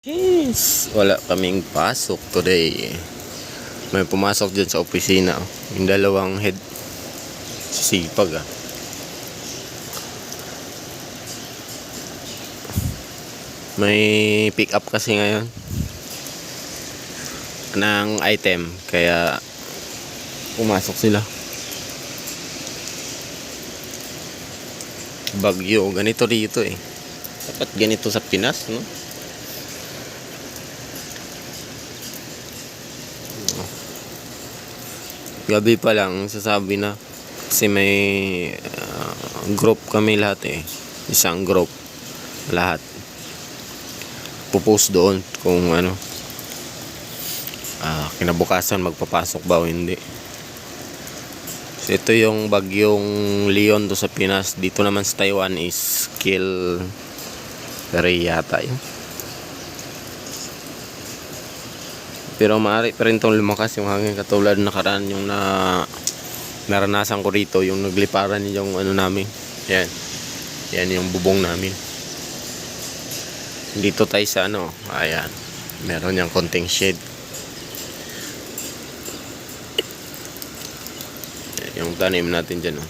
Yes, wala kaming pasok today. May pumasok dyan sa opisina. Yung dalawang head. Sisipag ah. May pick up kasi ngayon. ng item. Kaya pumasok sila. Bagyo. Ganito dito eh. Dapat ganito sa Pinas, no? Gabi pa lang sasabi na. Kasi may ah, group kami lahat eh. Isang group. Lahat. Pupost doon kung ano. Ah, kinabukasan magpapasok ba o hindi. So ito yung bagyong Leon to sa Pinas. Dito naman sa Taiwan is kill yata yun Pero maaari pa rin itong lumakas yung hangin katulad nakaraan yung na naranasan ko rito yung nagliparan yung ano namin. Yan. Yan yung bubong namin. Dito tayo sa ano. Ayan. Meron yung konting shade. Yung tanim natin dyan. Oh.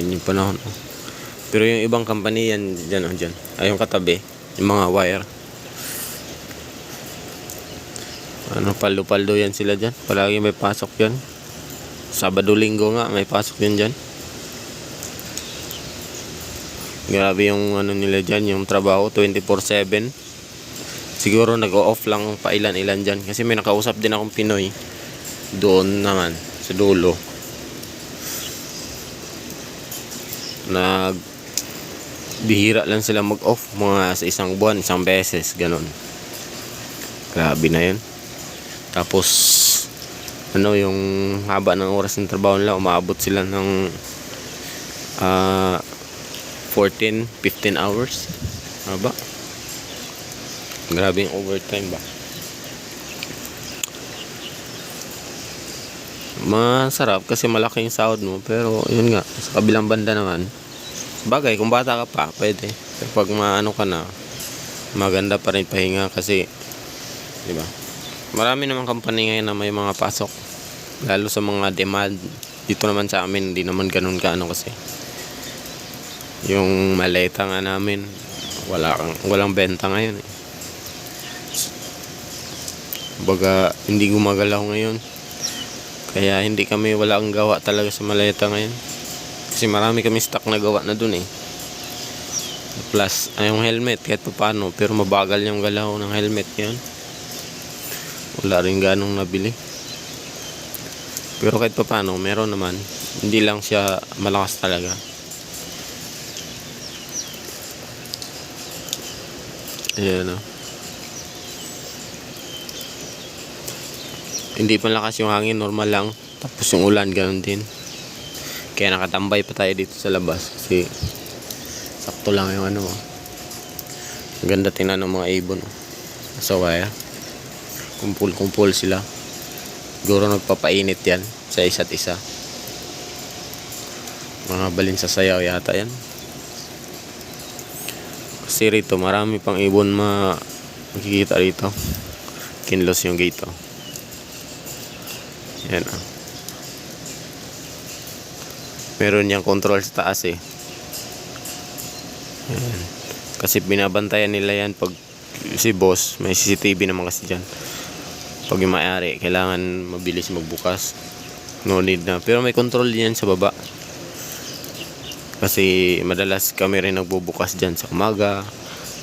Yan yung panahon. Oh. Pero yung ibang company yan dyan o dyan. Ay yung katabi. Yung mga wire. Ano paldo-paldo yan sila dyan. Palagi may pasok yan. Sabado linggo nga may pasok yan dyan. Grabe yung ano nila dyan. Yung trabaho 24-7. Siguro nag-off lang pa ilan-ilan dyan. Kasi may nakausap din akong Pinoy. Doon naman. Sa dulo. Nag bihira lang sila mag-off mga sa isang buwan, isang beses, ganun. Grabe na yun. Tapos, ano, yung haba ng oras ng trabaho nila, umaabot sila ng ah 14, 15 hours. Haba. Grabe yung overtime ba? Masarap kasi malaki yung sahod mo pero yun nga sa kabilang banda naman Bagay, kung bata ka pa, pwede. Pag maano ka na, maganda pa rin pahinga kasi, di ba? Marami naman company ngayon na may mga pasok. Lalo sa mga demand. Dito naman sa amin, hindi naman ganun ka ano kasi. Yung maleta nga namin, wala kang, walang benta ngayon eh. Baga, hindi gumagalaw ngayon. Kaya hindi kami wala ang gawa talaga sa maleta ngayon. Kasi marami kami stock na gawa na dun eh. Plus, ay yung helmet kahit pa paano. Pero mabagal yung galaw ng helmet yan. Wala rin ganong nabili. Pero kahit pa paano, meron naman. Hindi lang siya malakas talaga. Ayan o. Hindi pa lakas yung hangin, normal lang. Tapos yung ulan, ganun din. Kaya nakatambay pa tayo dito sa labas kasi sakto lang yung ano. ganda tingnan ng mga ibon. So kaya kumpul-kumpul sila. Siguro nagpapainit yan sa isa't isa. Mga balin sa sayaw yata yan. Kasi rito marami pang ibon ma makikita rito. Kinlos yung gate oh. Yan ah. Meron niyang control sa taas eh. Ayan. Kasi binabantayan nila yan pag si boss, may CCTV naman kasi dyan. Pag yung may-ari, kailangan mabilis magbukas. No need na. Pero may control yan sa baba. Kasi madalas kami rin nagbubukas dyan sa umaga.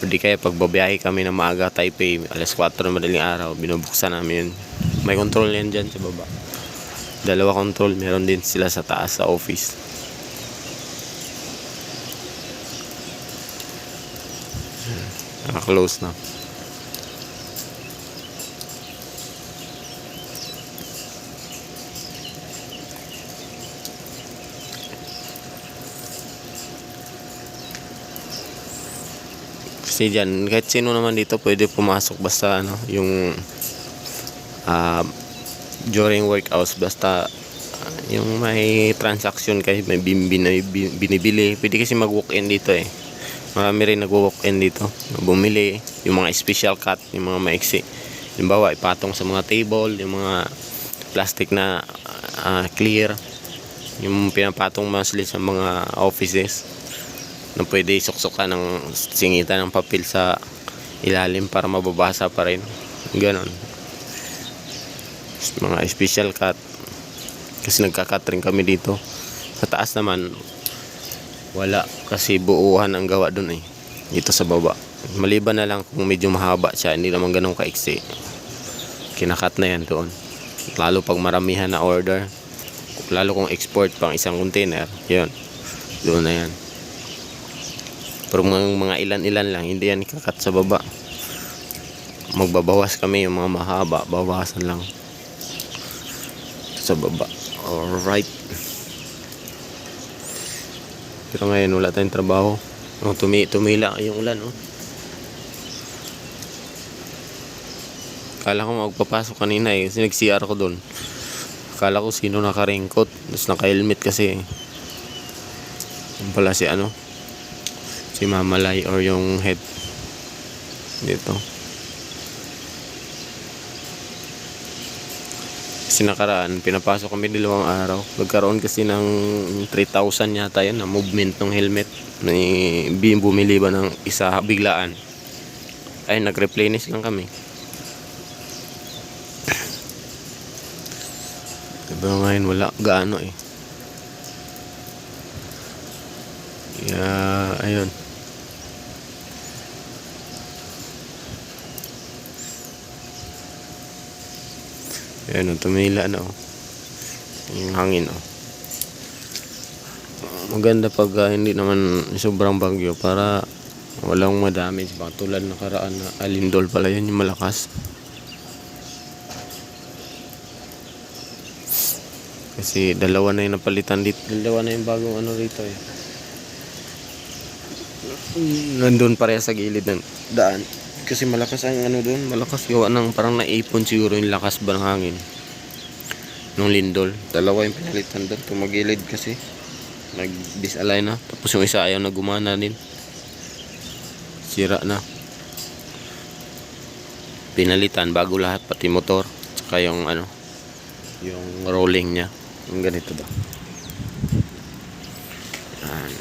O di kaya pag babiyahe kami ng maaga Taipei, alas 4 na madaling araw, binubuksan namin yun. May control yan dyan sa baba. Dalawa control, meron din sila sa taas sa office. Naka-close na. Kasi dyan, kahit sino naman dito pwede pumasok basta ano, yung ah, during work basta ah, yung may transaction kayo, may bin- bin- bin- binibili. Pwede kasi mag-walk-in dito eh. Marami rin nag-walk-in dito. Bumili, yung mga special cut, yung mga maiksi. Halimbawa, ipatong sa mga table, yung mga plastic na ah, clear. Yung pinapatong mostly sa mga offices na pwede suksukan ng singitan ng papel sa ilalim para mababasa pa rin. Ganon. Mga special cut. Kasi nagka-cut rin kami dito. Sa taas naman, wala. Kasi buuhan ang gawa dun eh. Dito sa baba. Maliban na lang kung medyo mahaba siya, hindi naman ganun kaiksi. Kinakat na yan doon. Lalo pag maramihan na order. Lalo kung export pang isang container, yun. Doon na yan. Pero mga, mga ilan-ilan lang, hindi yan ikakat sa baba. Magbabawas kami yung mga mahaba, bawasan lang sa baba. Alright. Pero ngayon wala tayong trabaho. Oh, tumi tumila yung ulan, oh. Kala ko magpapasok kanina eh. Kasi nag-CR ko doon. Kala ko sino naka-raincoat. Tapos naka-helmet kasi. Yung pala si ano. Si Mamalay or yung head. Dito. Kasi nakaraan, pinapasok kami dalawang araw. Nagkaroon kasi ng 3,000 yata yan na movement ng helmet. May bumili ba ng isa biglaan. Ay, nag-replenish lang kami. Diba ngayon wala gaano eh. Yeah, ayun. Ayan, oh, tumila na oh. Yung hangin oh. Maganda pag ah, hindi naman sobrang bagyo para walang madamage ba tulad nakaraan na alindol pala yun yung malakas. Kasi dalawa na yung napalitan dito. Dalawa na yung bagong ano rito eh. Nandun pareha sa gilid ng daan. Kasi malakas ang ano doon. Malakas gawa ng parang naipon siguro yung lakas ba ng hangin. Nung lindol. Dalawa yung pinalitan doon. Tumagilid kasi. Nag-disalign na. Tapos yung isa ayaw na gumana din. Sira na. Pinalitan bago lahat pati motor. Tsaka yung ano. Yung rolling niya. Yung ganito ba. Yan.